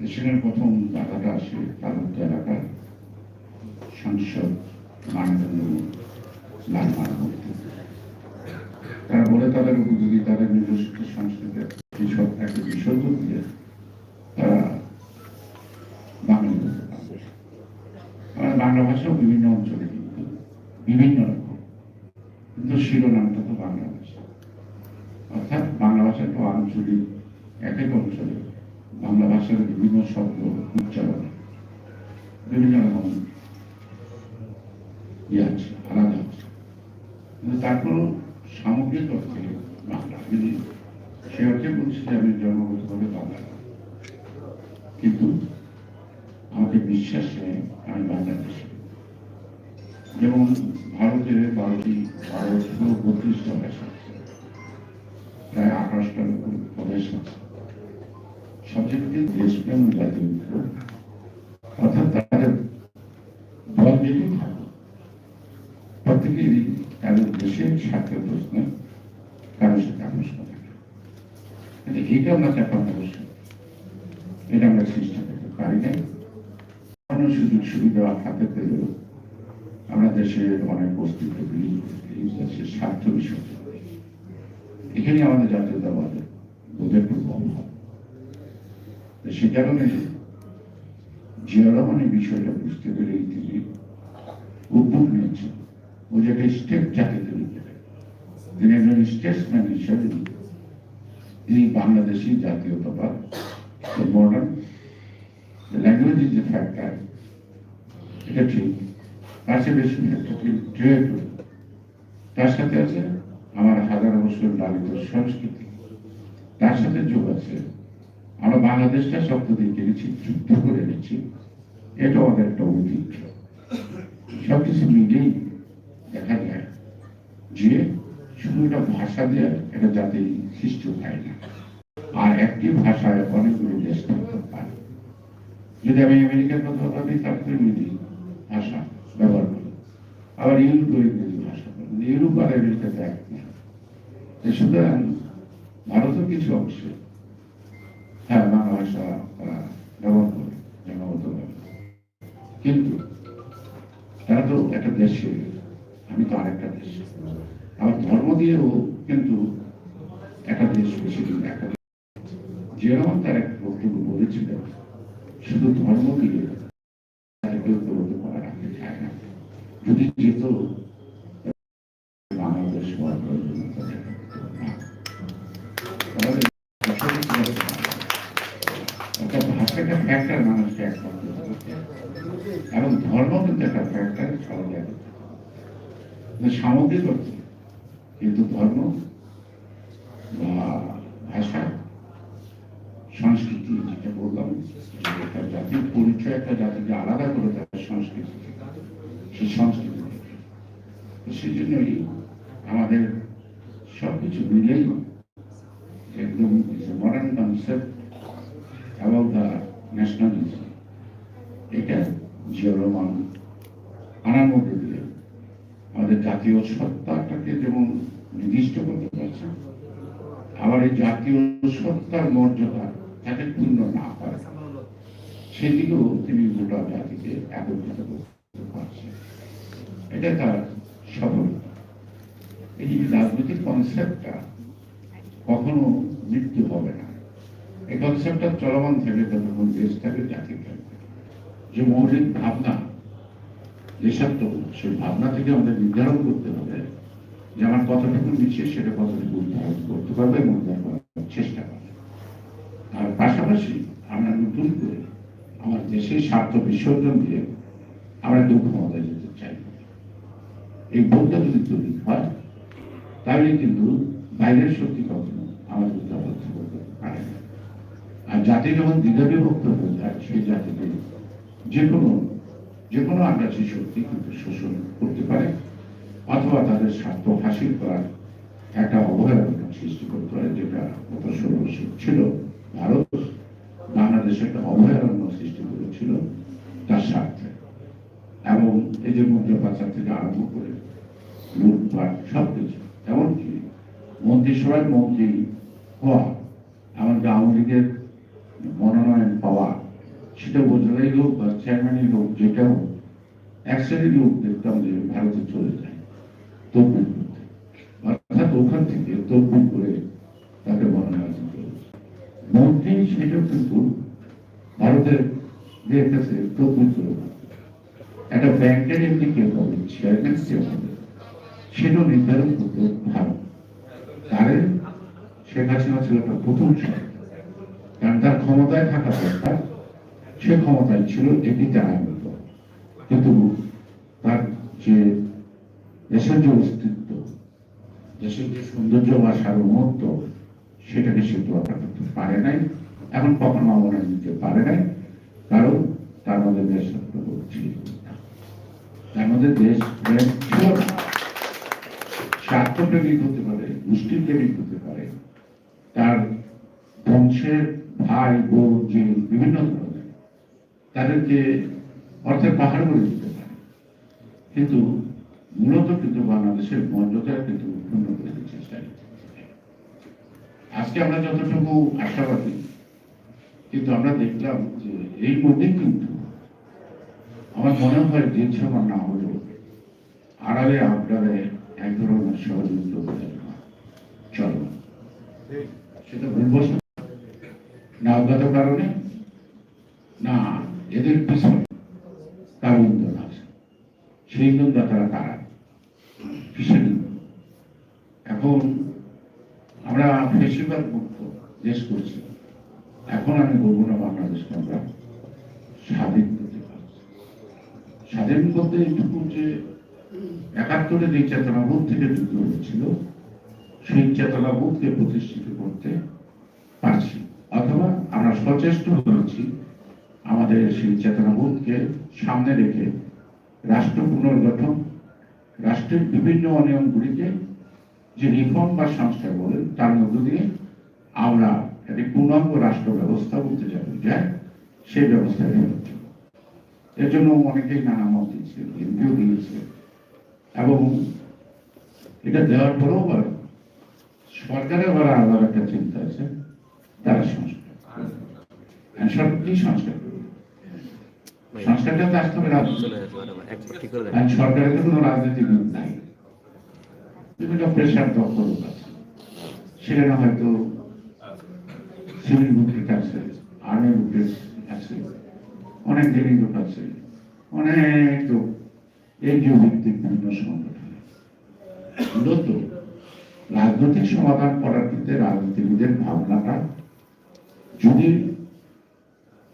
সেখানে প্রথম টাকাটা আসে পার্বত্য এলাকার সাংসদ মানবেন্দ্র লাল মানব তারা বলে তাদের উপযোগী, তাদের নিজস্ব সংস্কৃতির কৃষক একটা বিসর্জন দিয়ে তারা বাঙালি হতে পারবে আমাদের বাংলা ভাষাও বিভিন্ন অঞ্চলে কিন্তু বিভিন্ন রকম কিন্তু শিরোনামটা তো বাংলা ভাষা অর্থাৎ বাংলা ভাষা তো আঞ্চলিক এক এক অঞ্চলে বাংলা ভাষার বিভিন্ন শব্দ উচ্চারণ বিভিন্ন রকম ইয়ে আছে আলাদা আছে কিন্তু তারপরও সামগ্রিক অর্থে বাংলা যদি সে যে আমি জন্মগতভাবে বাংলা কিন্তু আমাকে বিশ্বাস নেই আমি বাংলাদেশে। যেমন ভারতে বারোটি, বারোশো বত্রিশটা ভাষা প্রায় আঠাশটার উপর প্রদেশ আছে সবচেয়ে দেশপ্রেম জাতীয় অর্থাৎ তাদের দল যেটি থাকে, প্রত্যেকেরই তাদের দেশের স্বার্থের প্রশ্নে কারোর সাথে আকর্ষণ কিন্তু এইটা আমরা চাপাতে বসে। এটা আমরা চেষ্টা করতে পারি নাই। সুযোগ সুবিধা হাতে পেলেও আমরা দেশের অনেক অস্তিত্ব দেশের স্বার্থ বিষয়। এখানে আমাদের জাতীয়তাবাদের বোধের খুব অভাব সে কারণে জিয়া বিষয়টা বুঝতে পেরেই তিনি উদ্যোগ নিয়েছেন। ও যে একটা স্টেপ জাতিতে তিনি একজন স্টেটসম্যান হিসাবে তিনি বাংলাদেশি জাতীয়তাবাদ modern language is a factor এটা ঠিক। পাশাপাশি একটা তার সাথে আছে আমার হাজার বছর লালিত সংস্কৃতি। তার সাথে যোগ আছে আমরা বাংলাদেশটা শব্দ দিয়ে কিনেছি যুদ্ধ করে এনেছি। এটা আমাদের একটা ঐতিহ্য। সবকিছু মিলেই দেখা যায় যে শুধু এটা ভাষা দিয়ে এটা জাতি সৃষ্টি হয় না। আর একটি ভাষায় অনেকগুলো দেশ থাকতে পারে। যদি আমি আমেরিকার কথা ভাবি তারপরে মিলি ভাষা ব্যবহার করি। আবার ইউরোপ ইংরেজি ভাষা ইউরোপ আর আমেরিকাতে এক না সুতরাং ভারতের কিছু অংশে হ্যাঁ বাংলা ভাষা ব্যবহার করে জনগত কিন্তু তারা তো একটা দেশে, আমি তো আরেকটা দেশ। আমার ধর্ম দিয়েও কিন্তু একটা দেশ বেশি দিন একটা। যেরকম তার এক বক্তব্য বলেছিলেন শুধু ধর্ম দিয়ে তাকে কেউ উপলব্ধ করা রাখতে চায় না যদি যেত বাংলাদেশ হওয়ার প্রয়োজনীয়তা দেখা দিত না। আমাদের আসলে কি হবে? একটা ভাষাটা ফ্যাক্টর মানুষকে একমাত্র এবং ধর্ম কিন্তু একটা ফ্যাক্টর সহজে সামগ্রিক কিন্তু ধর্ম বা ভাষা সংস্কৃতি যেটা বললাম যে একটা জাতির পরিচয় একটা জাতিকে আলাদা করে তার সংস্কৃতি থেকে, সেই সংস্কৃতি থেকে। তো সেই জন্যই আমাদের সবকিছু মিলেই একদম modern concept about the nationalism এটা জিয়া রহমান আনার মধ্যে দিয়ে আমাদের জাতীয় সত্তাটাকে যেমন নির্দিষ্ট করতে পারছে, আবার এই জাতীয় সত্তার মর্যাদা যাতে পূর্ণ না হয়, সেদিকেও তিনি গোটা জাতিকে একত্রিত করতে পারছেন এটা তার সফলতা এই রাজনৈতিক কনসেপ্টটা কখনো মৃত্যু হবে না। এই কনসেপ্টটা চলমান থাকে যতক্ষণ দেশ থাকে জাতি থাকবে যে মৌলিক ভাবনা দেশাত্ম সেই ভাবনা থেকে আমাদের নির্ধারণ করতে হবে যে আমার কতটুকু নিচ্ছে, সেটা কতটুকু উদ্ধারণ করতে পারবে এবং উদ্ধার করার চেষ্টা করবে। আর পাশাপাশি আমরা নতুন করে আমার দেশের স্বার্থ বিসর্জন দিয়ে আমরা দুঃখ ক্ষমতায় যেতে চাই। এই বোধটা যদি তৈরি হয় তাহলে কিন্তু বাইরের শক্তি কখনো আমাদের উদ্ধারবদ্ধ করতে পারে না। আর জাতি যখন দ্বিধাবিভক্ত হয়ে যায়, সেই জাতিকে যে কোনো যে কোনো আগ্রাসী শক্তি কিন্তু শোষণ করতে পারে, অথবা তাদের স্বার্থ হাসিল করার একটা অভয়ারণ্য সৃষ্টি করতে পারে, যেটা গত ষোলো ছিল। ভারত বাংলাদেশে একটা অভয়ারণ্য সৃষ্টি করেছিল তার স্বার্থে। এবং এই যে মুদ্রা পাচার থেকে আরম্ভ করে লুটপাট সব কিছু মন্ত্রিসভায় মন্ত্রী হওয়া এমনকি আওয়ামী লীগের মনোনয়ন পাওয়া, সেটা উপজেলাই হোক বা চেয়ারম্যানই হোক যেটা হোক এক শ্রেণির লোক দেখতাম যে ভারতে চলে যায় করতে। অর্থাৎ ওখান থেকে তদবির করে তাকে মনোনয়ন মন্ত্রী সেটাও কিন্তু ভারতের ইয়ের কাছে তদবির করে একটা ব্যাংকের এমনি কে হবে। চেয়ারম্যান সেটাও নির্ধারণ করতে ভারত। শেখ হাসিনা ছিল একটা প্রথম সরকার কারণ তার ক্ষমতায় থাকা দরকার। সে ক্ষমতায় ছিল, এটি জানা কিন্তু তার যে দেশের যে অস্তিত্ব, দেশের যে সৌন্দর্য বা সার্বভৌমত্ব, সেটাকে সে তোয়াক্কা করতে পারে নাই। এখন কখনো অবদান দিতে পারে নাই। কারণ তার মধ্যে দেশ ছিল। তার মধ্যে দেশ ছিল স্বার্থপ্রেমিক হতে পারে গোষ্ঠীর প্রেমিক হতে পারে। তার বংশের ভাই বোন যে বিভিন্ন ধরনের। তাদেরকে অর্থের পাহাড় করে দিতে পারে। কিন্তু মূলত কিন্তু বাংলাদেশের মর্যাদা কিন্তু ক্ষুণ্ণ করে দিচ্ছে চেষ্টা আজকে আমরা যতটুকু আশাবাদী, কিন্তু আমরা দেখলাম যে এই মধ্যে কিন্তু আমার মনে হয় দিন সমান না হলেও আড়ালে আবডালে এক ধরনের সহযোগিতা চলো সেটা ভুলবশত না অজ্ঞাত কারণে, না এদের পিছনে কার ইন্ধন আছে। সেই ইন্ধনদাতারা কারা? কিসের এখন আমরা বেশিরভাগ মুক্ত দেশ করছি। এখন আমি বলব না বাংলাদেশকে আমরা স্বাধীন করতে পারছি। স্বাধীন করতে এইটুকু যে একাত্তরে যে চেতনাবোধ থেকে যুদ্ধ হয়েছিল সেই চেতনাবোধকে প্রতিষ্ঠিত করতে পারছি অথবা আমরা সচেষ্ট হয়েছি আমাদের সেই চেতনাবোধকে সামনে রেখে রাষ্ট্র পুনর্গঠন, রাষ্ট্রের বিভিন্ন অনিয়মগুলিকে যে রিফর্ম বা সংস্কার বলেন তার মধ্য দিয়ে আমরা একটি পূর্ণাঙ্গ রাষ্ট্র ব্যবস্থা বলতে যাব যায় সেই যাব। এর জন্য অনেকেই নানা মত দিয়েছে এবং এটা দেওয়ার পরেও আবার সরকারের আবার একটা চিন্তা আছে তারা সংস্কার কি সংস্কার সংস্কারটা তো আসতে হবে সরকারের কোনো রাজনীতি নাই। বিভিন্ন প্রেশার আছে। সেখানে হয়তো সিভিল বুকেট আছে আর্মি বুকেট আছে অনেক জেনি লোক আছে অনেক লোক এনজিও ভিত্তিক বিভিন্ন সংগঠন। মূলত রাজনৈতিক সমাধান করার ক্ষেত্রে রাজনীতিবিদের ভাবনাটা যদি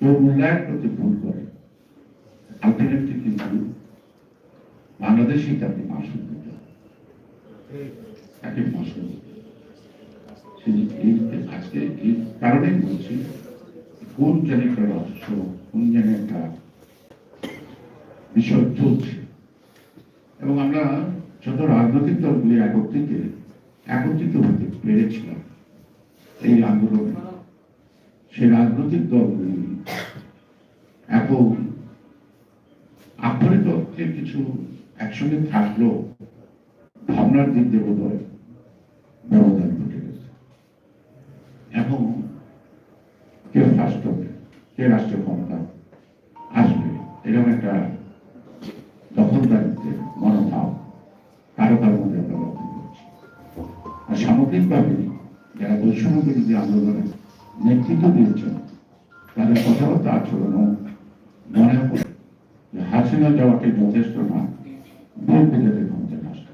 কেউ মূল্যায়ন করতে ভুল করে আলটিমেটলি কিন্তু বাংলাদেশেই তাকে মাসুল দিতে। তাকে মাসুল দিতে আজকে এই কারণেই বলছি, কোন একটা রহস্য কোন একটা বিষয় চলছে এবং আমরা যত রাজনৈতিক দলগুলি একত্রিত একত্রিত হতে পেরেছিলাম এই আন্দোলনে সেই রাজনৈতিক দলগুলি এখন আক্ষরিক অর্থে কিছু একসঙ্গে থাকলেও ভাবনার দিক দিয়ে বোধ হয় ব্যবধান ঘটে গেছে। এখন কে ফার্স্ট হবে, কে রাষ্ট্রের ক্ষমতা আসবে, এরকম একটা দখলদারিত্বের মনোভাব কারও কারও যারা বৈষম্য বিরোধী আন্দোলনে নেতৃত্ব দিয়েছেন, তাদের কথাবার্তা আচরণও মনে হয় হাসিনা যাওয়াকে যথেষ্ট না বিএনপি যাতে ক্ষমতা আসে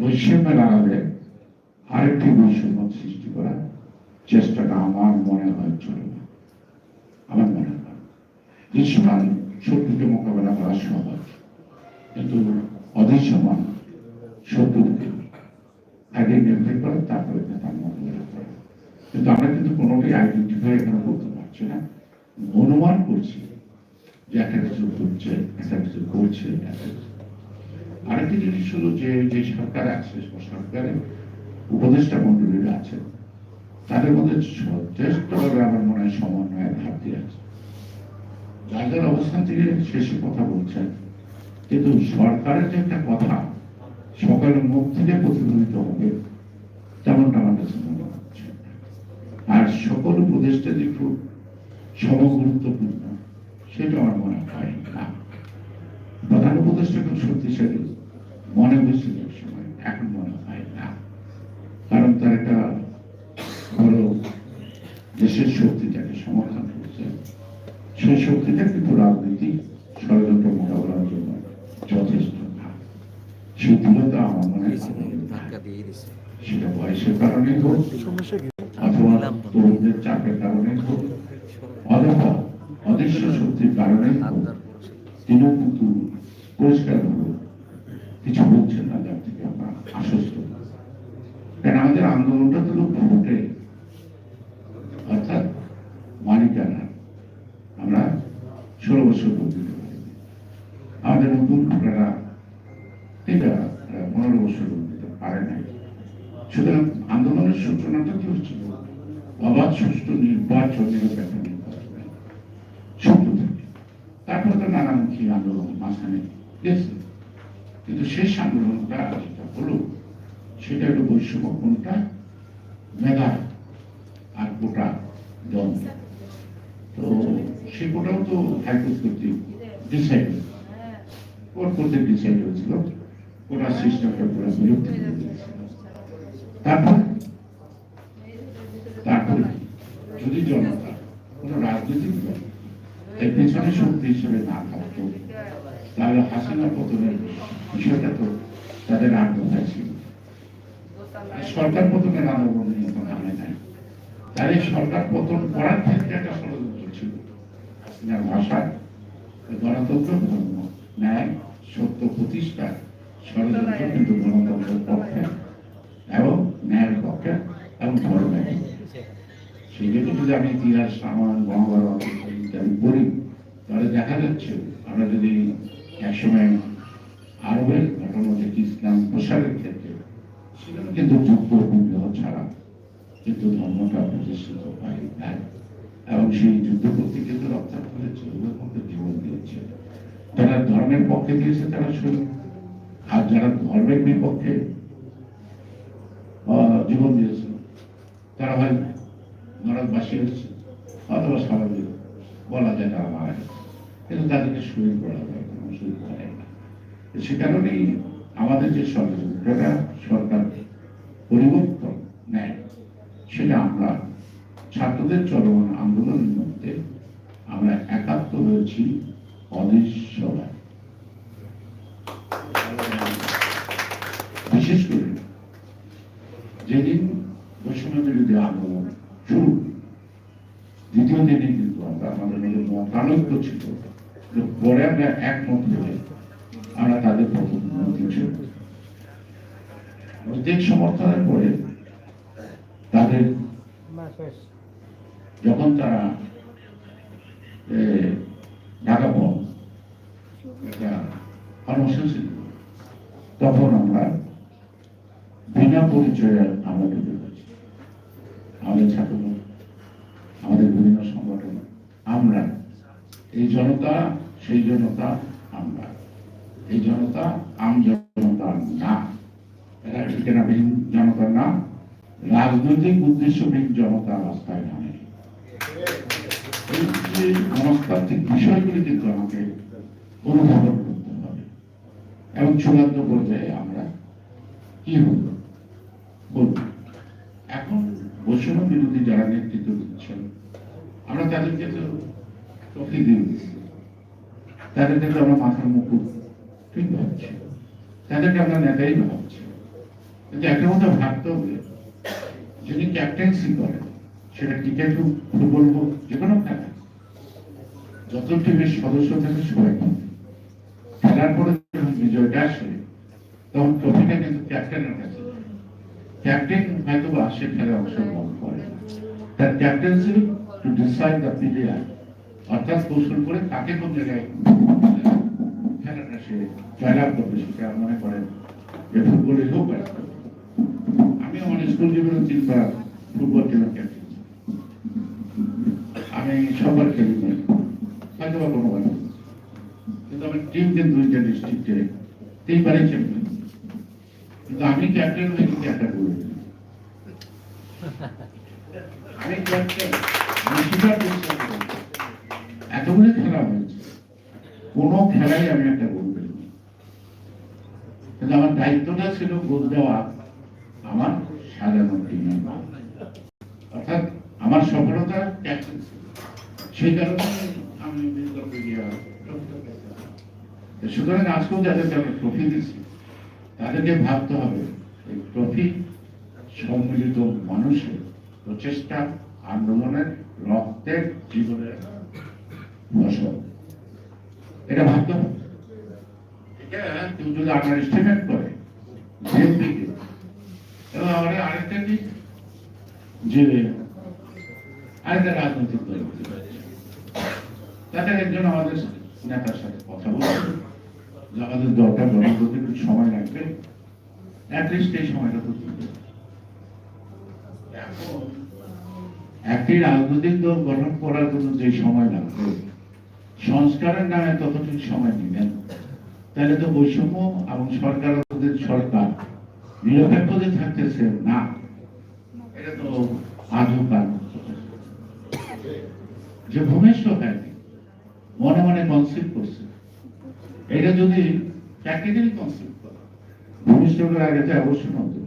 বৈষম্যের আড়ালে আরেকটি বৈষম্য সৃষ্টি করার চেষ্টাটা আমার মনে হয় চলে না। আমার মনে হয় দৃশ্যমান শত্রুকে মোকাবেলা করা সহজ, কিন্তু অদৃশ্যমান শত্রুকে আইডেন্টিফাই করে, তারপরে তার মোকাবেলা করা কিন্তু আমরা কিন্তু কোনোটাই আইডেন্টিফাই এখানে করতে পারছি না। অনুমান করছি যে একটা কিছু করছে একটা কিছু করছে আরেকটি জিনিস হলো যে যে সরকার আছে, সরকারের উপদেষ্টা মন্ডলীরা আছে, তাদের মধ্যে যথেষ্টভাবে আমার মনে হয় সমন্বয়ের ঘাটতি আছে। যাদের অবস্থান থেকে শেষে কথা বলছেন। কিন্তু সরকারের যে একটা কথা সকালের মুখ থেকে প্রতিফলিত হবে তেমনটা আমার কাছে মনে হচ্ছে। আর সকল উপদেশটা যে খুব সমগুরুত্বপূর্ণ, সেটা আমার মনে হয় না প্রধান উপদেশটা খুব শক্তিশালী, মনে হয়েছিল এক সময় এখন মনে হয় না কারণ তার একটা বড় দেশের শক্তিটাকে সমর্থন করছে সেই শক্তিটা কিন্তু রাজনীতি ষড়যন্ত্র মোকাবেলার জন্য যথেষ্ট না সেই দূরতা আমার মনে হয় ধাক্কা দিয়ে দিছে সেটা বয়সের কারণে হোক অথবা তরুণদের চাপের কারণে হোক অথবা অদৃশ্য শক্তির কারণে হোক আবদার তিনিও কিন্তু পরিষ্কার কিছু বলছেন না, যার থেকে আমরা আশ্বস্ত। আমাদের আন্দোলনটা তো ভোটে। অর্থাৎ মালিকানা। আমরা ষোলো বছর পারিনি। আমাদের নতুন ভোটাররা এটা পনেরো বছর দিতে পারে নাই। সুতরাং আন্দোলনের সূচনাটা কি হচ্ছিল অবাধ, সুষ্ঠু নির্বাচন নিরপেক্ষ নির্বাচনে শব্দ থেকে তারপরে তো নানামুখী আন্দোলন মাঝখানে গেছে। কিন্তু শেষ আন্দোলনটা যেটা হলো, সেটা হলো বৈষম্য কোনটা? মেধা আর কোটা দ্বন্দ্ব তো সে কোটাও তো ডিসাইড কোর্ট কর্তৃক ডিসাইড হয়েছিল। কোটা সিস্টেমটা পুরো তারপর? তারপরে যদি জনতা কোনো রাজনৈতিক দল এর পেছনে শক্তি হিসেবে না থাকতো। তাহলে হাসিনা পতনের বিষয়টা তো তাদের আগ্রহ ছিল? সরকার পতনের আন্দোলন নিয়ে নামে নাই। তাই সরকার পতন করার ক্ষেত্রে একটা ষড়যন্ত্র ছিল। হাসিনার ভাষা গণতন্ত্র, ধর্ম, ন্যায়, সত্য প্রতিষ্ঠা, ষড়যন্ত্র কিন্তু গণতন্ত্রের পক্ষে এবং ন্যায়ের পক্ষে এবং ধর্মের সেই জন্য যদি আমি ইতিহাস রামায়ণ মহাভারত ইত্যাদি পড়ি তাহলে দেখা যাচ্ছে আমরা যদি একসময় আরবের ঘটনা দেখি ইসলাম প্রসারের ক্ষেত্রে, সেখানে কিন্তু যুদ্ধ বিগ্রহ ছাড়া কিন্তু ধর্মটা প্রতিষ্ঠিত হয় এবং সেই যুদ্ধ করতে কিন্তু রক্ষা করেছে, ওদের জীবন দিয়েছে। যারা ধর্মের পক্ষে দিয়েছে, তারা শহীদ আর যারা ধর্মের বিপক্ষে জীবন দিয়েছে, তারা হয় হচ্ছে অথবা স্বাভাবিক বলা যায় তারা মারা কিন্তু তাদেরকে শহীদ করা যায় না করে না। সে কারণেই আমাদের যে ষড়যন্ত্রটা সরকার পরিবর্তন নেয়, সেটা আমরা ছাত্রদের চলমান আন্দোলনের মধ্যে আমরা একাত্ম হয়েছি অদৃশ্যভাবে বিশেষ করে যেদিন বৈষম্য বিরোধী আন্দোলন শুরু দ্বিতীয় দিনে কিন্তু আমরা আমাদের মতানৈক্য ছিল পরে আমরা একমত হয়ে আমরা তাদের প্রথম অধিক সমর্থনের পরে তাদের যখন তারা ঢাকা পথ একটা কর্মসূচি তখন আমরা বিনা পরিচয়ে আমরা ঢুকে গেছি আমাদের ছাত্র আমাদের বিভিন্ন সংগঠন আমরা এই জনতা, সেই জনতা আমরা। এই জনতা, আম জনতা না। এরা ঠিকানাবিহীন জনতা রাজনৈতিক উদ্দেশ্যবিহীন জনতা রাস্তায় নামে। মনস্তাত্ত্বিক বিষয়গুলি কিন্তু আমাকে করতে হবে। এবং চূড়ান্ত পর্যায়ে আমরা কি হল এখন বৈষম্য বিরোধী যারা নেতৃত্ব দিচ্ছেন, আমরা তাদেরকে তো চোখে দিয়ে দিচ্ছি আমরা মাথার মুকুট ঠিক ভাবছি। তাদেরকে আমরা নেতাই ভাবছি। কিন্তু একটা কথা ভাবতে হবে, যিনি ক্যাপ্টেন্সি করেন, সেটা ক্রিকেট হোক ফুটবল হোক, যে কোনো খেলা যত টিমের সদস্য থাকে সবাই খেলার পরে যখন বিজয়টা আসে, তখন ট্রফিটা কিন্তু ক্যাপ্টেনের কাছে। ক্যাপ্টেন হয়তো বা সে খেলায় অংশগ্রহণ করে তার captaincy to decide the player অর্থাৎ কৌশল করে তাকে কোন জায়গায় মনে করেন যে হোক আমি আমার স্কুল জীবনে তিনবার ফুটবল ক্যাপ্টেন আমি সবার খেলি হয়তো বা কোনো কিন্তু আমার টিম কিন্তু দুইটা ডিস্ট্রিক্টে তিনবারই চ্যাম্পিয়ন কিন্তু আমি ক্যাপ্টেন হয়ে কিন্তু একটা করি। আমি ক্যাপ্টেন আমি স্বীকার করছি আমি। কোনো খেলায় আমি একটা গোল করিনি কিন্তু আমার দায়িত্বটা ছিল গোল দেওয়া, আমার সাজানো টিমের অর্থাৎ আমার সফলতা সেই কারণে আমি সুতরাং আজকেও যাদেরকে আমরা ট্রফি দিচ্ছি, তাদেরকে ভাবতে হবে, এই ট্রফি সম্মিলিত মানুষের প্রচেষ্টা, আন্দোলনের রক্তের জীবনের ফসল এটা ভাবতে হবে যদি আন্ডার এস্টিমেট করে নেতার সাথে কথা বলছে। আমাদের দরকার জনগণকে একটু সময় লাগবে। অ্যাটলিস্ট এই সময়টা তো একটি রাজনৈতিক দল গঠন করার জন্য যে সময় লাগবে সংস্কারের নামে ততটুকু সময় নিবেন তাহলে তো বৈষম্য এবং সরকার সরকার নিরপেক্ষ থাকতেছে, না। এটা তো আজও কাল যে ভূমিষ্ঠ হয়নি মনে মনে কনসেপ্ট করছে। এটা যদি প্র্যাকটিক্যালি কনসেপ্ট করা ভূমিষ্ঠ করার আগে তো অবশ্যই নতুন।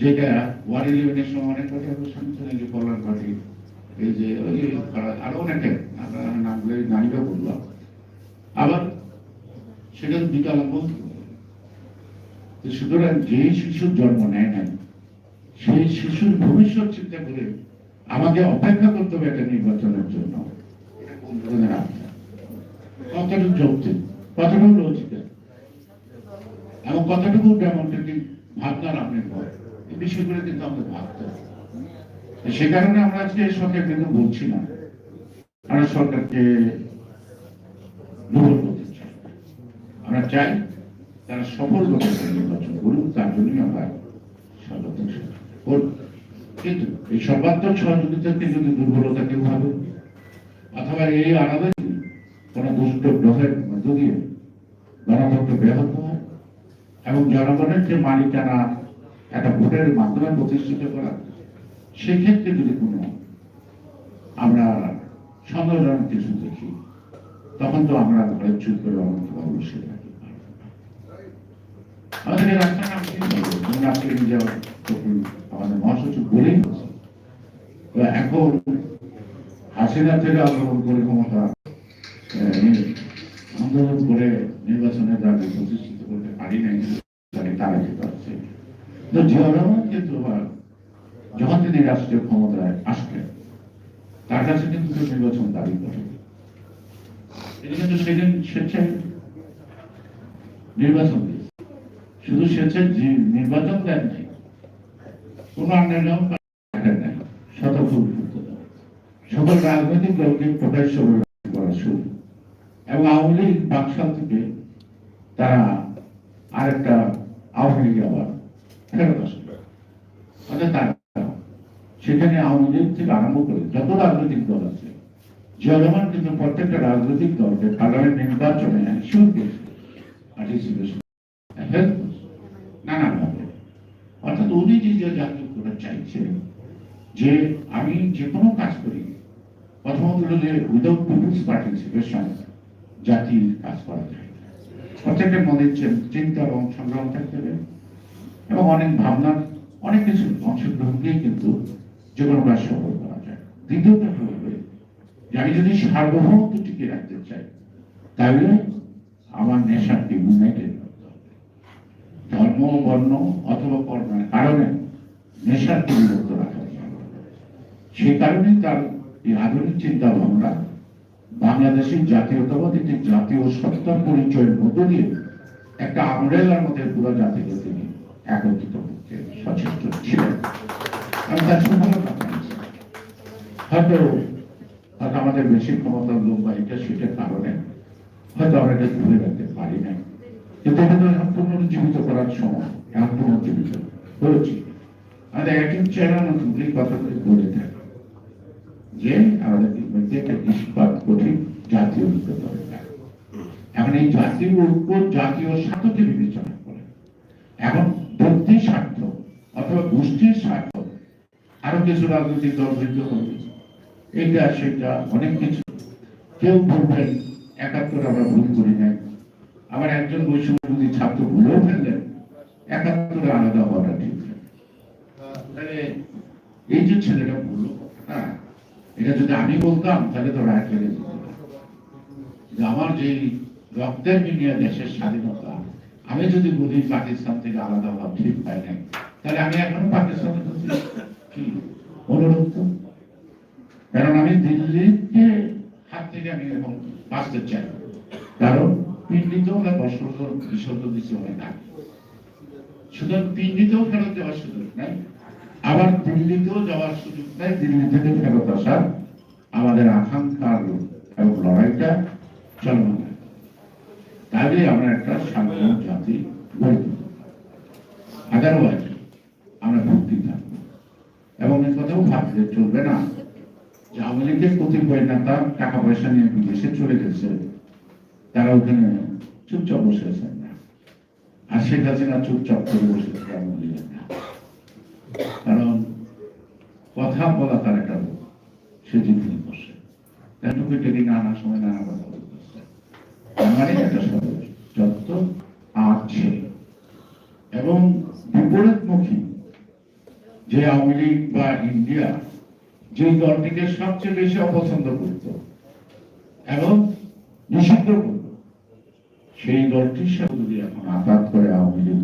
যেটা ওয়ান ইলেভেনের সময় অনেক কথা অবশ্যই শুনে যে কলার পার্টি যে ওই আরও অনেকে নারীরা আবার। তো সুতরাং যে জন্ম নেয় নাই সেই শিশুর ভবিষ্যৎ চিন্তা করে আমাকে অপেক্ষা করতে হবে একটা নির্বাচনের জন্য? কতটুকু যৌক্তিক? কতটুকু লজিক্যাল? এবং কতটুকু ডেমোক্রেটিক? ভাবনার আপনি এই বিষয়গুলো কিন্তু আমাদের ভাবতে হবে। সে কারণে আমরা আজকে সরকার কিন্তু বলছি না। আমরা সরকারকে আমরা চাই তারা সফল নির্বাচন করুন তার জন্যই আমরা কিন্তু এই সর্বাত্মক সহযোগিতাকে যদি দুর্বলতা কেউ ভাবে, অথবা এই আলাদা কোন দুষ্ট গ্রহের মধ্য দিয়ে গণতন্ত্র ব্যাহত হয়, এবং জনগণের যে মালিকানা, একটা ভোটের মাধ্যমে প্রতিষ্ঠিত করা সেক্ষেত্রে যদি কোনো আমরা সন্দেহজনক কিছু দেখি, তখন তো আমরা চুপ করে অনেক অবশ্যই থাকি। আমাদের বলেই নির্বাচনের দাবি প্রতিষ্ঠিত করতে পারি নাই তাকে তারা যেতে পারছে তো জিয়া রহমান কিন্তু আবার যখন তিনি রাষ্ট্রীয় ক্ষমতায় আসলেন তার কাছে কিন্তু নির্বাচন দাবি করে। তিনি কিন্তু সেদিন স্বেচ্ছায় নির্বাচন দিয়েছে শুধু স্বেচ্ছায় নির্বাচন দেন নাই কোন আন্দোলন দেন নাই শতভূ সকল রাজনৈতিক দলকে প্রকাশ্য করা শুরু। এবং আওয়ামী লীগ বাকশাল থেকে তারা আরেকটা আওয়ামী লীগ আবার ফেরত আসবে তারা সেখানে আওয়ামী লীগ থেকে আরম্ভ করে যত রাজনৈতিক দল আছে রহমান কিন্তু প্রত্যেকটা রাজনৈতিক দলকে পার্লামেন্ট নির্বাচনে অর্থাৎ উনি যে জাতীয় যে আমি যে কোনো কাজ করি প্রথমত হলো যে উইদাউট পিপুলস জাতির কাজ করা যায়। প্রত্যেকের মনে চিন্তা এবং সংগ্রাম থাকতে হবে। এবং অনেক ভাবনার অনেক কিছু অংশগ্রহণ দিয়ে কিন্তু যে কোনো কাজ সফল করা যায়। দ্বিতীয়টা হলো যে আমি যদি সার্বভৌমত্ব টিকে রাখতে চাই, তাহলে আমার নেশাকে ইউনাইটেড করতে হবে। ধর্ম, বর্ণ অথবা কর্মের কারণে নেশাকে বিরক্ত রাখা যাবে না। সেই কারণেই তার এই আধুনিক চিন্তা ভাবনা বাংলাদেশের জাতীয়তাবাদ একটি জাতীয় সত্তার পরিচয়ের মধ্য দিয়ে একটা আমরেলার মধ্যে পুরো জাতিকে তিনি একত্রিত করতে সচেষ্ট ছিলেন। আমি তার পেয়েছি হয়তো হয়তো আমাদের বেশি ক্ষমতার লোক বা এটা সেটার কারণে হয়তো আমরা এটা ধরে রাখতে পারি না কিন্তু এটা তো এখন পুনরুজ্জীবিত করার সময়, এখন পুনরুজ্জীবিত হয়েছি। আমাদের একজন চেয়ারম্যান এই কথাগুলি বলে থাকে যে আমাদের মধ্যে একটা নিষ্পাত কঠিন জাতীয় ঐক্য দরকার এখন এই জাতীয় ঐক্য জাতীয় স্বার্থকে বিবেচনা করে, এখন ব্যক্তির স্বার্থ অথবা গোষ্ঠীর স্বার্থ, আরও কিছু রাজনৈতিক দল বৃদ্ধ হবে। এটা সেটা অনেক কিছু। কেউ বলবেন, একাত্তর আমরা ভুল করি নাই। আবার একজন বৈষম্য যদি ছাত্র ভুলেও ফেললেন, একাত্তরে আলাদা হওয়াটা ঠিক তাহলে এই যে ছেলেটা এটা যদি আমি বলতাম, তাহলে তো রায় ফেলে আমার যে রক্তের বিনিয়া দেশের স্বাধীনতা, আমি যদি বলি পাকিস্তান থেকে আলাদা হওয়া ঠিক পাই নাই, তাহলে আমি এখনও পাকিস্তানের অনুরক্ত কারণ আমি দিল্লিকে হাত থেকে আমি এখন বাঁচতে চাই কারণ পিন্ডিতেও আমরা বসবাস বিসর্জন দিচ্ছি অনেক আগে। সুতরাং পিন্ডিতেও ফেরত যাওয়ার সুযোগ নাই। আবার দিল্লিতেও যাওয়ার সুযোগ নাই। দিল্লি থেকে ফেরত আসার আমাদের আকাঙ্ক্ষার এবং লড়াইটা চলমান। তাহলে আমরা একটা সাধারণ জাতি গড়ে তুলব আদারওয়াইজ আমরা ভক্তি থাকব। এবং এই কথাও ভাবলে চলবে না। যে আওয়ামী কতিপয় নেতা টাকা পয়সা নিয়ে চলে গেছে, তারা ওখানে চুপচাপ বসে আছেন না আর শেখ হাসিনা চুপচাপ করে বসে আওয়ামী লীগের না কারণ কথা বলা তার একটা লোক সে জীবনে বসে। নানা সময় নানা কথা বলতেছে আমারই একটা যত আছে এবং বিপরীতমুখী, যে আওয়ামী লীগ বা ইন্ডিয়া যে দলটিকে সবচেয়ে বেশি অপছন্দ করত এবং নিষিদ্ধ করত, সেই দলটির সাথে যদি এখন আঘাত করে আওয়ামী লীগ